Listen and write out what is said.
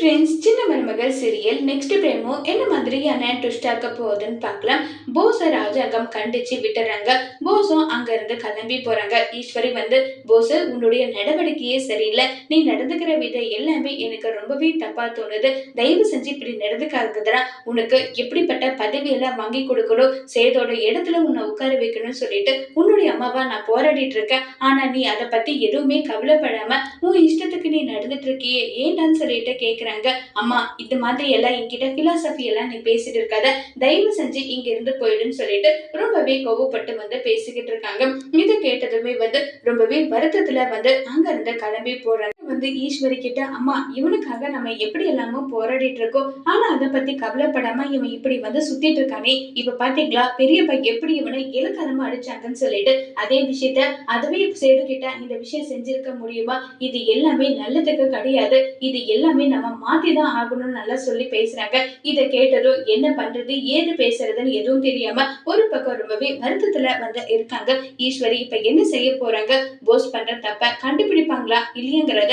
Friends சின்ன மருமகள் serial next பிரேமோ என்ன மாதிரியான ட்விஸ்ட் ஆக்க போகுதுன்னு பார்க்கலாம். போஸை ராஜாங்கம் கண்டிச்சு விட்டுறாங்க. போஸும் அங்கிருந்து கிளம்பி போறாங்க. ஈஸ்வரி வந்து போஸ் உன்னுடைய நடவடிக்கையே சரியில்லை. நீ நடந்துக்கிற விதம் எல்லாமே எனக்கு ரொம்பவே தப்பா தோணுது. தயவு செஞ்சு இப்படி நடந்துக்காதுதான் உனக்கு எப்படிப்பட்ட பதவியெல்லாம் வாங்கி கொடுக்கணும்? சேதோட இடத்துல உன்னை உட்கார வைக்கணும்னு சொல்லிட்டு உன்னுடைய அம்மாவா நான் போராடிட்டு இருக்கேன். ஆனா நீ அதை பத்தி எதுவுமே கவலைப்படாம உன் இஷ்டத்துக்கு நீ நடந்துட்டு இருக்கியே. ஏன்டான்னு சொல்லிட்டு கேக்குறாங்க அம்மா இந்த மாதிரி எல்லாம் என்கிட்ட பிலாசபி எல்லாம் நீ பேசிட்டு இருக்காத. தயவு செஞ்சு இங்க இருந்து போயிடுன்னு சொல்லிட்டு ரொம்பவே கோவப்பட்டு வந்து பேசிக்கிட்டு இருக்காங்க. இது கேட்டதுமே வந்து ரொம்பவே வருத்தத்துல வந்து அங்க இருந்து கிளம்பி போறாங்க. வந்து ஈஸ்வரி கிட்ட அம்மா இவனுக்காக நம்ம எப்படி எல்லாமோ போராடிட்டு இருக்கோம். ஆனா அதை பத்தி கவலைப்படாம இவன் இப்படி வந்து சுத்திட்டு இருக்கானே. இப்ப பாத்தீங்களா? பெரிய பையன் எப்படி இவனை இலக்கரமா அடிச்சாங்கன்னு சொல்லிட்டு அதே விஷயத்த அதுவே சேது கிட்ட இந்த விஷயம் செஞ்சிருக்க முடியுமா? இது எல்லாமே நல்லதுக்கு கிடையாது. இது எல்லாமே நம்ம மாத்தி தான் ஆகணும்னு நல்லா சொல்லி பேசுறாங்க. இதை கேட்டதும் என்ன பண்றது? ஏது பேசுறதுன்னு எதுவும் தெரியாம ஒரு பக்கம் ரொம்பவே வருத்தத்துல வந்து இருக்காங்க. ஈஸ்வரி இப்ப என்ன செய்ய போறாங்க? போஸ் பண்ற தப்ப கண்டுபிடிப்பாங்களா? இல்லையங்கிறத